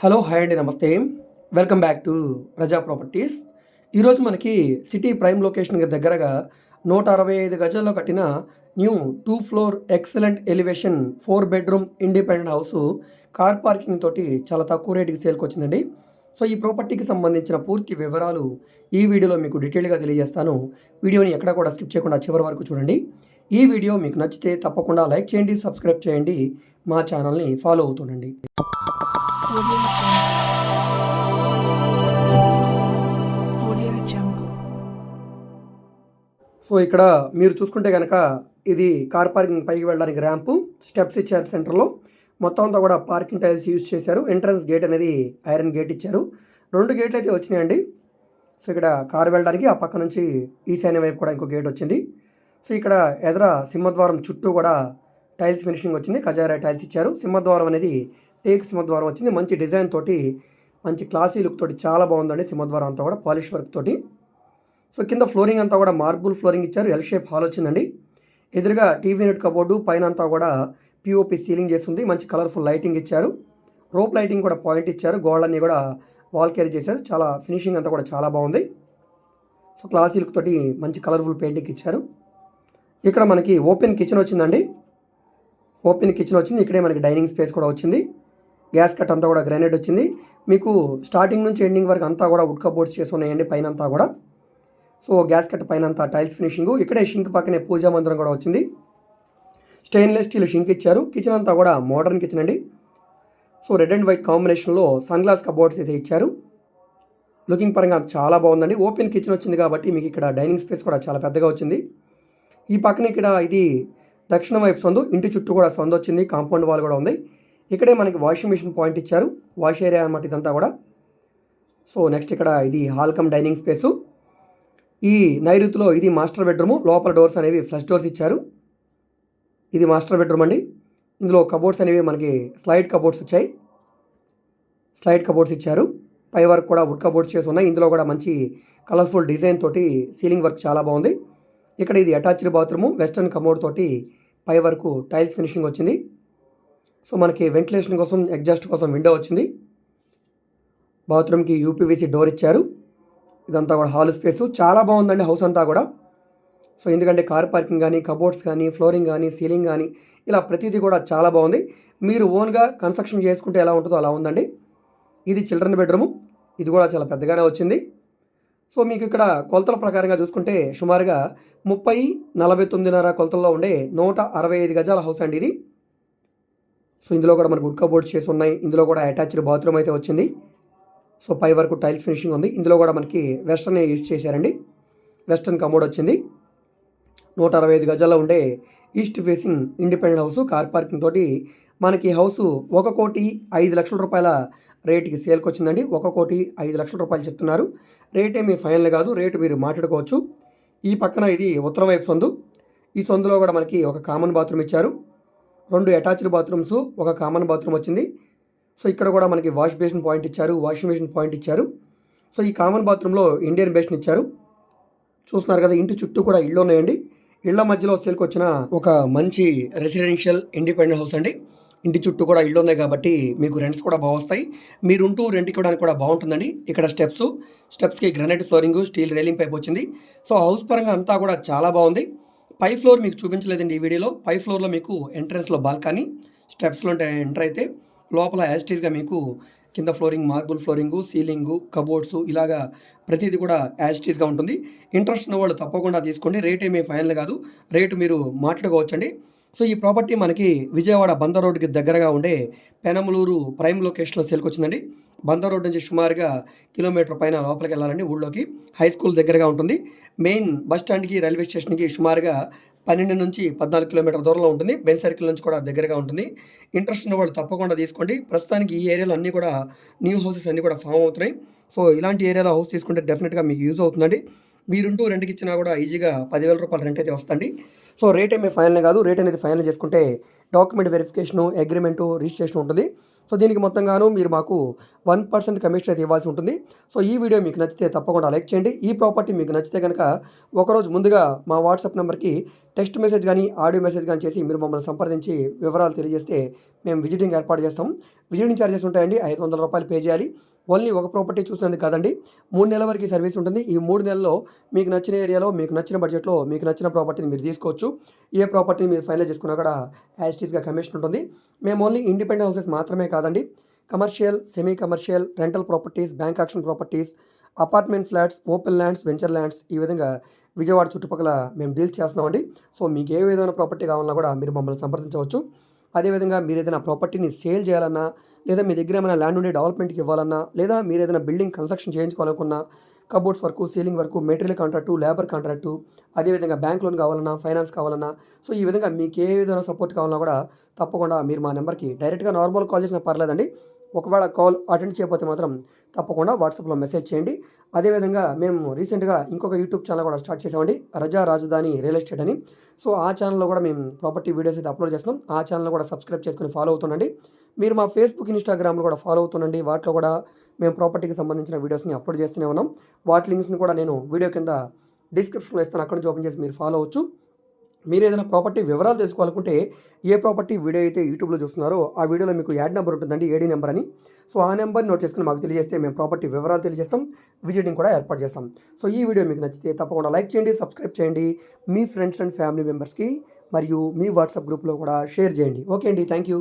Hello hi అండి నమస్తే. Welcome back to Praja properties. ఈరోజు మనకి సిటీ ప్రైమ్ లొకేషన్కి దగ్గరగా నూట అరవై ఐదు గజాల్లో కట్టిన new two floor excellent elevation four bedroom independent house car parking తోటి చాలా తక్కువ రేటుకి సేల్కి వచ్చిందండి. సో ఈ ప్రాపర్టీకి సంబంధించిన పూర్తి వివరాలు ఈ వీడియోలో మీకు డీటెయిల్గా తెలియజేస్తాను. వీడియోని ఎక్కడ కూడా స్కిప్ చేయకుండా చివరి వరకు చూడండి. ఈ వీడియో మీకు నచ్చితే తప్పకుండా లైక్ చేయండి సబ్స్క్రైబ్ చేయండి. మా ఛానల్ని ఫాలో అవుతుండండి. సో ఇక్కడ మీరు చూసుకుంటే కనుక ఇది కార్ పార్కింగ్ పైకి వెళ్ళడానికి ర్యాంపు స్టెప్స్ ఇచ్చారు సెంటర్లో మొత్తం అంతా కూడా పార్కింగ్ టైల్స్ యూజ్ చేశారు. ఎంట్రన్స్ గేట్ అనేది ఐరన్ గేట్ ఇచ్చారు. రెండు గేట్లు అయితే వచ్చినాయండి. సో ఇక్కడ కారు వెళ్ళడానికి ఆ పక్క నుంచి ఈశాన్య వైపు కూడా ఇంకో గేట్ వచ్చింది. సో ఇక్కడ ఎదర సింహద్వారం చుట్టూ కూడా టైల్స్ ఫినిషింగ్ వచ్చింది. కజారా టైల్స్ ఇచ్చారు. సింహద్వారం అనేది టేక్ సింహద్వారం వచ్చింది. మంచి డిజైన్ తోటి మంచి క్లాసీ లుక్ తోటి చాలా బాగుందండి సింహద్వారం అంతా కూడా పాలిష్ వర్క్ తోటి. సో కింద ఫ్లోరింగ్ అంతా కూడా మార్బుల్ ఫ్లోరింగ్ ఇచ్చారు. ఎల్ షేప్ హాల్ వచ్చిందండి. ఎదురుగా టీవీ నెట్ కబోర్డు పైన అంతా కూడా పిఓపి సీలింగ్ చేస్తుంది. మంచి కలర్ఫుల్ లైటింగ్ ఇచ్చారు. రోప్ లైటింగ్ కూడా పాయింట్ ఇచ్చారు. గోడలన్నీ కూడా వాల్ క్యారీ చేశారు. చాలా ఫినిషింగ్ అంతా కూడా చాలా బాగుంది. సో క్లాస్ లుక్ తోటి మంచి కలర్ఫుల్ పెయింటింగ్ ఇచ్చారు. ఇక్కడ మనకి ఓపెన్ కిచెన్ వచ్చిందండి. ఓపెన్ కిచెన్ వచ్చింది. ఇక్కడే మనకి డైనింగ్ స్పేస్ కూడా వచ్చింది. గ్యాస్ కట్ అంతా కూడా గ్రానైట్ వచ్చింది. మీకు స్టార్టింగ్ నుంచి ఎండింగ్ వరకు అంతా కూడా వుడ్ కబోర్డ్స్ చేసి ఉన్నాయండి. పైన అంతా కూడా. సో గ్యాస్ కట్ పైన అంతా టైల్స్ ఫినిషింగ్. ఇక్కడే షింక్ పక్కనే పూజా మందిరం కూడా వచ్చింది. స్టెయిన్లెస్ స్టీల్ షింక్ ఇచ్చారు. కిచెన్ అంతా కూడా మోడర్న్ కిచెన్ అండి. సో రెడ్ అండ్ వైట్ కాంబినేషన్లో సన్ గ్లాస్ కబోర్డ్స్ అయితే ఇచ్చారు. లుకింగ్ పరంగా చాలా బాగుందండి. ఓపెన్ కిచెన్ వచ్చింది కాబట్టి మీకు ఇక్కడ డైనింగ్ స్పేస్ కూడా చాలా పెద్దగా వచ్చింది. ఈ పక్కన ఇక్కడ ఇది దక్షిణ వైపు సందు ఇంటి చుట్టూ కూడా సందు వచ్చింది. కాంపౌండ్ వాల్ కూడా ఉంది. ఇక్కడే మనకి వాషింగ్ మిషన్ పాయింట్ ఇచ్చారు. వాష్ ఏరియా అనమాట ఇదంతా కూడా. సో నెక్స్ట్ ఇక్కడ ఇది హాల్కమ్ డైనింగ్ స్పేసు. ఈ నైరుతిలో ఇది మాస్టర్ బెడ్రూము. లోపల డోర్స్ అనేవి ఫ్లష్ డోర్స్ ఇచ్చారు. ఇది మాస్టర్ బెడ్రూమ్ అండి. ఇందులో కబోర్డ్స్ అనేవి మనకి స్లైడ్ కబోర్డ్స్ వచ్చాయి. స్లైడ్ కబోర్డ్స్ ఇచ్చారు. పై వర్క్ కూడా వుడ్ కబోర్డ్స్ చేసి ఉన్నాయి. ఇందులో కూడా మంచి కలర్ఫుల్ డిజైన్ తోటి సీలింగ్ వర్క్ చాలా బాగుంది. ఇక్కడ ఇది అటాచ్డ్ బాత్రూము. వెస్ట్రన్ కమోడ్ తోటి పై వరకు టైల్స్ ఫినిషింగ్ వచ్చింది. సో మనకి వెంటిలేషన్ కోసం ఎగ్జాస్ట్ కోసం విండో వచ్చింది. బాత్రూమ్కి యూపీవీసీ డోర్ ఇచ్చారు. ఇదంతా కూడా హాల్ స్పేస్. చాలా బాగుందండి హౌస్ అంతా కూడా. సో ఎందుకంటే కార్ పార్కింగ్ కానీ కబోర్డ్స్ కానీ ఫ్లోరింగ్ కానీ సీలింగ్ కానీ ఇలా ప్రతిదీ కూడా చాలా బాగుంది. మీరు ఓన్గా కన్స్ట్రక్షన్ చేసుకుంటే ఎలా ఉంటుందో అలా ఉందండి. ఇది చిల్డ్రన్ బెడ్రూము. ఇది కూడా చాలా పెద్దగానే వచ్చింది. సో మీకు ఇక్కడ కొలతల ప్రకారంగా చూసుకుంటే సుమారుగా ముప్పై నలభై తొమ్మిదిన్నర కొలతల్లో ఉండే నూట అరవై ఐదు గజాల హౌస్ అండి ఇది. సో ఇందులో కూడా మనకు గుడ్ కబోర్డ్స్ చేసి ఉన్నాయి ఇందులో కూడా అటాచ్డ్ బాత్రూమ్ అయితే వచ్చింది. సో పై వరకు టైల్స్ ఫినిషింగ్ ఉంది. ఇందులో కూడా మనకి వెస్టర్న్ యూజ్ చేశారండి. వెస్టర్న్ కమోడ్ వచ్చింది. నూట అరవై ఐదు గజాల్లో ఉండే east facing independent house car parking తోటి మనకి హౌస్ ఒక కోటి ఐదు లక్షల రూపాయల రేటుకి సేల్కి వచ్చిందండి. ఒక కోటి ఐదు లక్షల రూపాయలు చెప్తున్నారు. రేట్ ఏమి ఫైనల్ కాదు. రేటు మీరు మాట్లాడుకోవచ్చు. ఈ పక్కన ఇది ఉత్తరం వైపు సందు. ఈ సందులో కూడా మనకి ఒక కామన్ బాత్రూమ్ ఇచ్చారు. రెండు అటాచ్డ్ బాత్రూమ్స్ ఒక కామన్ బాత్రూమ్ వచ్చింది. సో ఇక్కడ కూడా మనకి వాష్ బేసిన్ పాయింట్ ఇచ్చారు వాషింగ్ మెషిన్ పాయింట్ ఇచ్చారు. సో ఈ కామన్ బాత్రూంలో ఇండియన్ బేషన్ ఇచ్చారు. చూస్తున్నారు కదా ఇంటి చుట్టూ కూడా ఇళ్ళు ఉన్నాయండి. ఇళ్ళ మధ్యలో సేల్కి వచ్చిన ఒక మంచి రెసిడెన్షియల్ ఇండిపెండెంట్ హౌస్ అండి. ఇంటి చుట్టూ కూడా ఇళ్ళు ఉన్నాయి కాబట్టి మీకు రెంట్స్ కూడా బాగొస్తాయి మీరుంటూ రెంట్కి ఇవ్వడానికి కూడా బాగుంటుందండి. ఇక్కడ steps స్టెప్స్కి granite flooring steel railing pipe వచ్చింది. సో హౌస్ పరంగా అంతా కూడా చాలా బాగుంది. పై ఫ్లోర్ మీకు చూపించలేదండి ఈ వీడియోలో. పై ఫ్లోర్లో మీకు ఎంట్రన్స్లో బాల్కనీ స్టెప్స్లో ఎంటర్ అయితే లోపల యాజిటీస్గా మీకు కింద flooring marble flooring ceiling cupboards ఇలాగా ప్రతిదీ కూడా యాజిటీస్గా ఉంటుంది. ఇంట్రెస్ట్ ఉన్న వాళ్ళు తప్పకుండా తీసుకోండి. రేట్ ఏమీ ఫైనల్ కాదు. రేటు మీరు మాట్లాడుకోవచ్చండి సో ఈ ప్రాపర్టీ మనకి విజయవాడ బందర్ రోడ్డుకి దగ్గరగా ఉండే పెనమలూరు ప్రైమ్ లొకేషన్లో సేల్కి వచ్చిందండి. బందర్ రోడ్ నుంచి సుమారుగా కిలోమీటర్ పైన లోపలికి వెళ్ళాలండి ఊళ్ళోకి. హై స్కూల్ దగ్గరగా ఉంటుంది. మెయిన్ బస్ స్టాండ్కి రైల్వే స్టేషన్కి సుమారుగా పన్నెండు నుంచి పద్నాలుగు కిలోమీటర్ల దూరంలో ఉంటుంది. బెల్ సర్కిల్ నుంచి కూడా దగ్గరగా ఉంటుంది. ఇంట్రెస్ట్ ఉన్న వాళ్ళు తప్పకుండా తీసుకోండి. ప్రస్తుతానికి ఈ ఏరియాలో అన్నీ కూడా న్యూ హౌసెస్ అన్నీ కూడా ఫామ్ అవుతున్నాయి. సో ఇలాంటి ఏరియాలో హౌస్ తీసుకుంటే డెఫినెట్గా మీకు యూజ్ అవుతుందండి. మీరుంటూ రెంట్కి ఇచ్చినా కూడా ఈజీగా పదివేల రూపాయలు రెంట్ అయితే వస్తుంది సో రేట్ ఏమీ ఫైనల్ కాదు. రేట్ అనేది ఫైనల్ చేసుకుంటే డాక్యుమెంట్ వెరిఫికేషను అగ్రిమెంటు రిజిస్ట్రేషన్ ఉంటుంది. సో దీనికి మొత్తంగాను మీరు మాకు వన్ పర్సెంట్ కమిషన్ అయితే ఇవ్వాల్సి ఉంటుంది. సో ఈ వీడియో మీకు నచ్చితే తప్పకుండా లైక్ చేయండి. ఈ ప్రాపర్టీ మీకు నచ్చితే కనుక ఒకరోజు ముందుగా మా వాట్సాప్ నెంబర్కి టెక్స్ట్ మెసేజ్ కానీ ఆడియో మెసేజ్ కానీ చేసి మీరు మమ్మల్ని సంప్రదించి వివరాలు తెలియజేస్తే మేము విజిటింగ్ ఏర్పాటు చేస్తాం. విజిటింగ్ ఛార్జెస్ ఉంటాయండి. ఐదు వందల రూపాయలు పే చేయాలి. ఓన్లీ ఒక ప్రాపర్టీ చూసినందుకు కాదండి. మూడు నెలల వరకు సర్వీస్ ఉంటుంది. ఈ మూడు నెలల్లో మీకు నచ్చిన ఏరియాలో మీకు నచ్చిన బడ్జెట్లో మీకు నచ్చిన ప్రాపర్టీని మీరు తీసుకోవచ్చు. ఏ ప్రాపర్టీని మీరు ఫైనల్ చేసుకున్నా కూడా యాస్టీస్గా కమిషన్ ఉంటుంది. మేము ఓన్లీ ఇండిపెండెంట్ హౌసెస్ మాత్రమే కాదండి. Commercial semi commercial rental properties bank auction properties apartment flats open lands venture lands ఈ విధంగా విజయవాడ చుట్టుపక్కల మేము డీల్ చేస్తున్నామండి. సో మీకు ఏ విధమైన ప్రాపర్టీ కావాలన్నా కూడా మీరు మమ్మల్ని సంప్రదించవచ్చు. అదేవిధంగా మీరు ఏదైనా ప్రాపర్టీని సేల్ చేయాలన్నా లేదా మీ దగ్గర ఏమైనా ల్యాండ్ ఉండి డెవలప్మెంట్కి ఇవ్వాలన్నా లేదా మీరు ఏదైనా బిల్డింగ్ కన్స్ట్రక్షన్ చేయించుకోవాలనుకున్నా కబోర్డ్స్ వరకు ceiling work material contract labour contract అదేవిధంగా బ్యాంక్ లోన్ కావాలన్నా ఫైనాన్స్ కావాలన్నా సో ఈ విధంగా మీకు ఏ విధంగా సపోర్ట్ కావాలన్నా కూడా తప్పకుండా మీరు మా నెంబర్కి డైరెక్ట్గా నార్మల్ కాల్ చేసినా పర్లేదండి. ఒకవేళ కాల్ అటెండ్ చేయకపోతే మాత్రం తప్పకుండా వాట్సాప్లో మెసేజ్ చేయండి. అదేవిధంగా మేము రీసెంట్గా ఇంకొక యూట్యూబ్ ఛానల్ కూడా స్టార్ట్ చేసామండి రజా రాజధాని రియల్ ఎస్టేట్ అని. సో ఆ ఛానల్లో కూడా మేము ప్రాపర్టీ వీడియోస్ అయితే అప్లోడ్ చేస్తున్నాం. ఆ ఛానల్ కూడా సబ్స్క్రైబ్ చేసుకుని ఫాలో అవుతుండండి. మీరు మా ఫేస్బుక్ ఇన్స్టాగ్రామ్లో కూడా ఫాలో అవుతుండండి. వాటిలో కూడా మేము ప్రాపర్టీకి సంబంధించిన వీడియోస్ని అప్లోడ్ చేస్తూనే ఉన్నాం. వాటి లింక్స్ని కూడా నేను వీడియో కింద డిస్క్రిప్షన్లో ఇస్తాను. అక్కడ నుంచి ఓపెన్ చేసి మీరు ఫాలో అవచ్చు మీరు ఏదైనా ప్రాపర్టీ వివరాలు తెలుసుకోవాలనుకుంటే ఏ ప్రాపర్టీ వీడియో అయితే యూట్యూబ్లో చూస్తున్నారో ఆ వీడియోలో మీకు యాడ్ నెంబర్ ఉంటుందండి ఏడీ నెంబర్ అని. సో ఆ నెంబర్ నోట్ చేసుకుని మాకు తెలియజేస్తే మేము ప్రాపర్టీ వివరాలు తెలియజేస్తాం విజిటింగ్ కూడా ఏర్పాటు చేస్తాం. సో ఈ వీడియో మీకు నచ్చితే తప్పకుండా లైక్ చేయండి సబ్స్క్రైబ్ చేయండి. మీ ఫ్రెండ్స్ అండ్ ఫ్యామిలీ మెంబర్స్కి మరియు మీ వాట్సాప్ గ్రూప్లో కూడా షేర్ చేయండి. ఓకే అండి థ్యాంక్ యూ